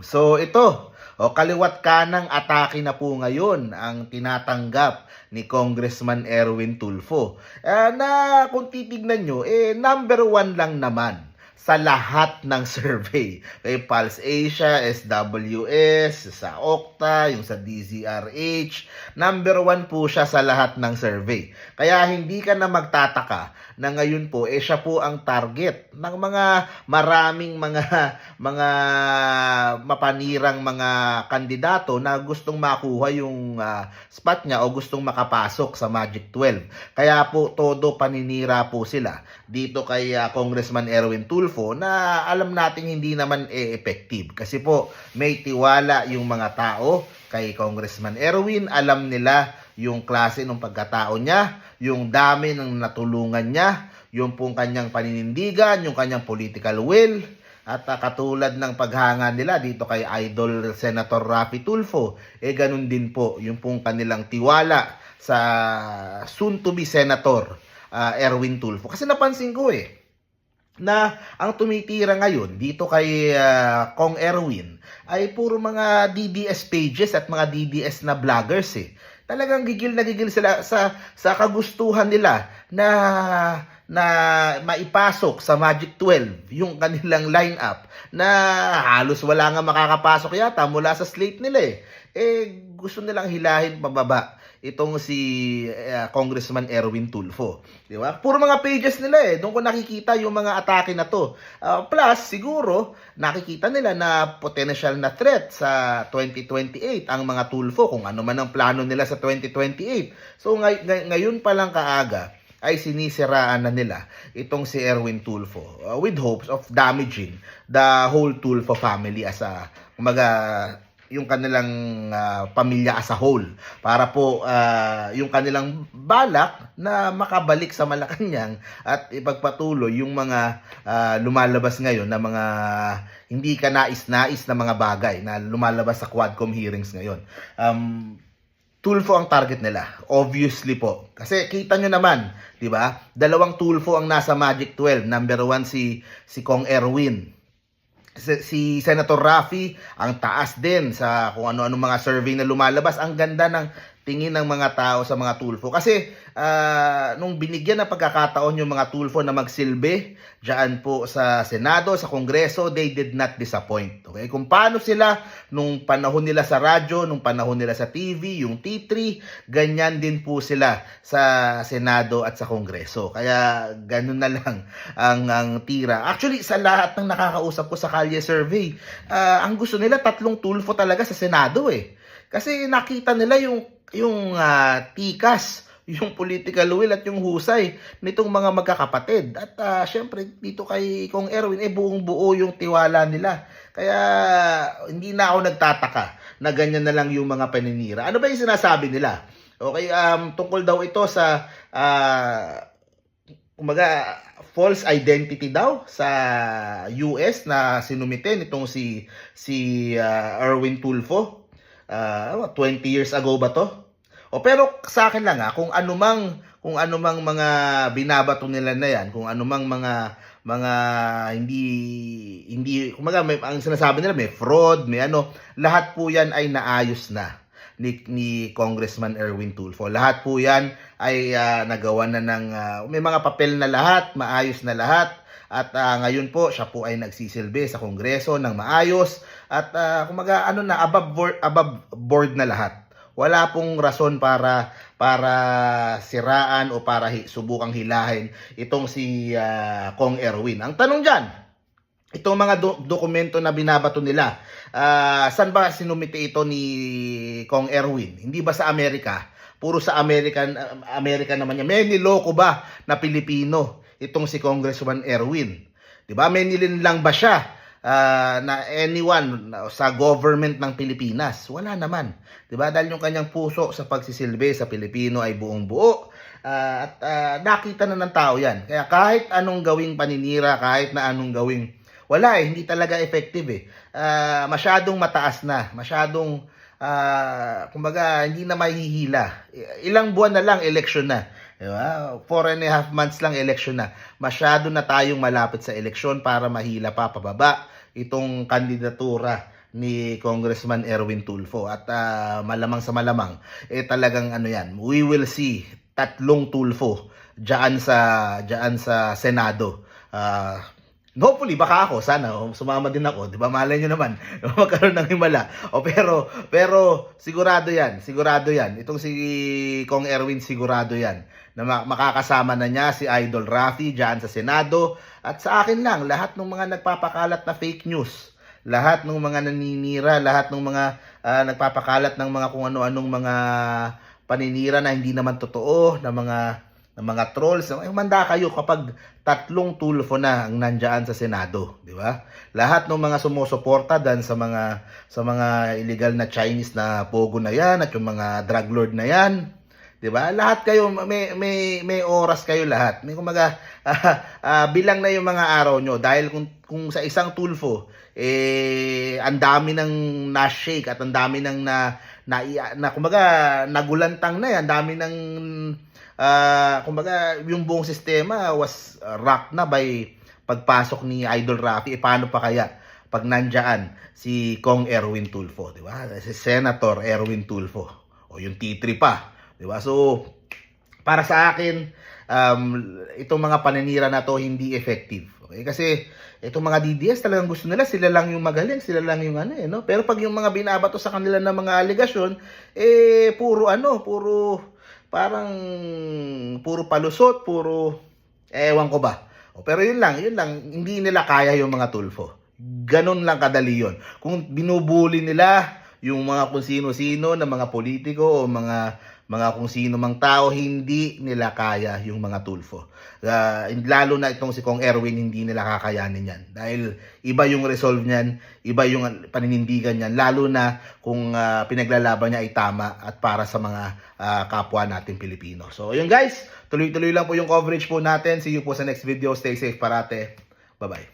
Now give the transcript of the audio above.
So ito, o kaliwat kanang atake na po ngayon ang tinatanggap ni Congressman Erwin Tulfo. Eh, na kung titignan nyo, eh, number one lang naman sa lahat ng survey. Kay Pulse Asia, SWS, sa Okta, yung sa DZRH, number one po siya sa lahat ng survey. Kaya hindi ka na magtataka na ngayon po, eh siya po ang target ng mga maraming mga mga mapanirang mga kandidato na gustong makuha yung ah, spot niya o gustong makapasok sa Magic 12. Kaya po todo paninira po sila dito kay ah, Congressman Erwin Tulfo na alam nating hindi naman eh, effective kasi po may tiwala yung mga tao kay Congressman Erwin, alam nila yung klase ng pagkatao niya, yung dami ng natulungan niya, yung pong kanyang paninindigan, yung kanyang political will, at ah, katulad ng paghanga nila dito kay Idol Senator Rafi Tulfo, eh ganun din po yung pong kanilang tiwala sa soon-to-be Senator ah, Erwin Tulfo. Kasi napansin ko eh, na ang tumitira ngayon dito kay ah, Kong Erwin ay puro mga DDS pages at mga DDS na vloggers eh. Talagang gigil na gigil sila sa sa kagustuhan nila na na maipasok sa Magic 12 yung kanilang lineup na halos wala nga makakapasok yata mula sa slate nila eh. Eh gusto nilang hilahin pababa itong si eh, Congressman Erwin Tulfo. Di ba? Puro mga pages nila eh. Doon ko nakikita yung mga atake na to. Ah, plus, siguro, nakikita nila na potential na threat sa 2028 ang mga Tulfo kung ano man ang plano nila sa 2028. So, ngay- ngay- ngayon pa lang kaaga, ay sinisiraan na nila itong si Erwin Tulfo uh, with hopes of damaging the whole Tulfo family as a kumaga yung kanilang ah, pamilya as a whole para po ah, yung kanilang balak na makabalik sa Malacanang at ipagpatuloy yung mga ah, lumalabas ngayon na mga hindi ka nais-nais na mga bagay na lumalabas sa Quadcom hearings ngayon. Um, Tulfo ang target nila. Obviously po. Kasi kita nyo naman, di ba? Dalawang Tulfo ang nasa Magic 12. Number one si, si Kong Erwin. Si, Senator Rafi, ang taas din sa kung ano-ano mga survey na lumalabas. Ang ganda ng tingin ng mga tao sa mga Tulfo. Kasi ah, nung binigyan ng pagkakataon yung mga Tulfo na magsilbi diyan po sa Senado, sa Kongreso, they did not disappoint. Okay? Kung paano sila nung panahon nila sa radyo, nung panahon nila sa TV, yung T3, ganyan din po sila sa Senado at sa Kongreso. Kaya ganun na lang ang ang tira. Actually, sa lahat ng nakakausap ko sa Kalye survey, ah, ang gusto nila tatlong Tulfo talaga sa Senado eh. Kasi nakita nila yung yung ah, tikas, yung political will at yung husay nitong mga magkakapatid. At ah, syempre dito kay Kong Erwin eh buong buo yung tiwala nila. Kaya hindi na ako nagtataka na ganyan na lang yung mga paninira. Ano ba yung sinasabi nila? Okay, um, tungkol daw ito sa ah, kumaga false identity daw sa US na sinumite nitong si si ah, Erwin Tulfo. Ah, 20 years ago ba to? O pero sa akin lang ha, kung anumang kung anumang mga binabato nila na yan, kung anumang mga mga hindi hindi kumaga may ang sinasabi nila may fraud, may ano, lahat po yan ay naayos na ni, ni Congressman Erwin Tulfo. Lahat po yan ay ah, nagawa na ng ah, may mga papel na lahat, maayos na lahat. At ah, ngayon po siya po ay nagsisilbi sa Kongreso ng maayos at ah, kumaga ano na above board, above board na lahat. Wala pong rason para para siraan o para hi, subukang hilahin itong si ah, Kong Erwin. Ang tanong diyan, itong mga do- dokumento na binabato nila, ah, saan ba sinumite ito ni Kong Erwin? Hindi ba sa Amerika? Puro sa American Amerika naman niya. May niloko ba na Pilipino itong si Congressman Erwin? 'Di ba? May nilinlang ba siya ah, na anyone sa government ng Pilipinas? Wala naman. 'Di ba? Dahil yung kanyang puso sa pagsisilbi sa Pilipino ay buong buo. Ah, at ah, nakita na ng tao 'yan. Kaya kahit anong gawing paninira, kahit na anong gawing wala eh, hindi talaga effective eh. Ah, masyadong mataas na, masyadong ah, kumbaga hindi na mahihila. Ilang buwan na lang election na. Di ba? Four and a half months lang election na. Masyado na tayong malapit sa eleksyon para mahila pa pababa itong kandidatura ni Congressman Erwin Tulfo at ah, malamang sa malamang eh talagang ano yan we will see tatlong Tulfo diyan sa diyan sa Senado Ah, hopefully baka ako sana oh, sumama din ako 'di ba? Malay nyo naman magkaroon ng himala. O pero pero sigurado yan sigurado yan. Itong si Kong Erwin sigurado yan na ma- makakasama na niya si Idol Rafi diyan sa Senado. At sa akin lang lahat ng mga nagpapakalat na fake news lahat ng mga naninira lahat ng mga ah, nagpapakalat ng mga kung ano-anong mga paninira na hindi naman totoo na mga ng mga trolls, ay manda kayo kapag tatlong tulfo na ang nandiyan sa Senado, di ba? Lahat ng mga sumusuporta dan sa mga sa mga illegal na Chinese na pogo na 'yan at yung mga drug lord na 'yan, di ba? Lahat kayo may may may oras kayo lahat. May kumaga ah, bilang na yung mga araw nyo dahil kung kung sa isang tulfo eh ang dami ng na-shake at ang dami ng na na, na kumbaga nagulantang na yan, ang dami ng ah kumbaga yung buong sistema was uh, rocked na by pagpasok ni Idol Rafi. Eh, paano pa kaya pag nandyan si Kong Erwin Tulfo, di ba? Si Senator Erwin Tulfo. O yung T3 pa, di ba? So, para sa akin, um, itong mga paninira na to hindi effective. Okay? Kasi itong mga DDS talagang gusto nila, sila lang yung magaling, sila lang yung ano eh, no? Pero pag yung mga binabato sa kanila ng mga aligasyon, eh, puro ano, puro, parang, puro palusot, puro, ewan ko ba. O, pero yun lang, yun lang, hindi nila kaya yung mga tulfo. Ganon lang kadali yun. Kung binubuli nila yung mga kung sino-sino na mga politiko o mga mga kung sino mang tao, hindi nila kaya yung mga tulfo. Ah, lalo na itong si Kong Erwin, hindi nila kakayanin yan. Dahil iba yung resolve niyan, iba yung paninindigan niyan, lalo na kung ah, pinaglalaban niya ay tama at para sa mga ah, kapwa natin Pilipino. So, yun guys, tuloy-tuloy lang po yung coverage po natin. See you po sa next video. Stay safe parate. Bye-bye.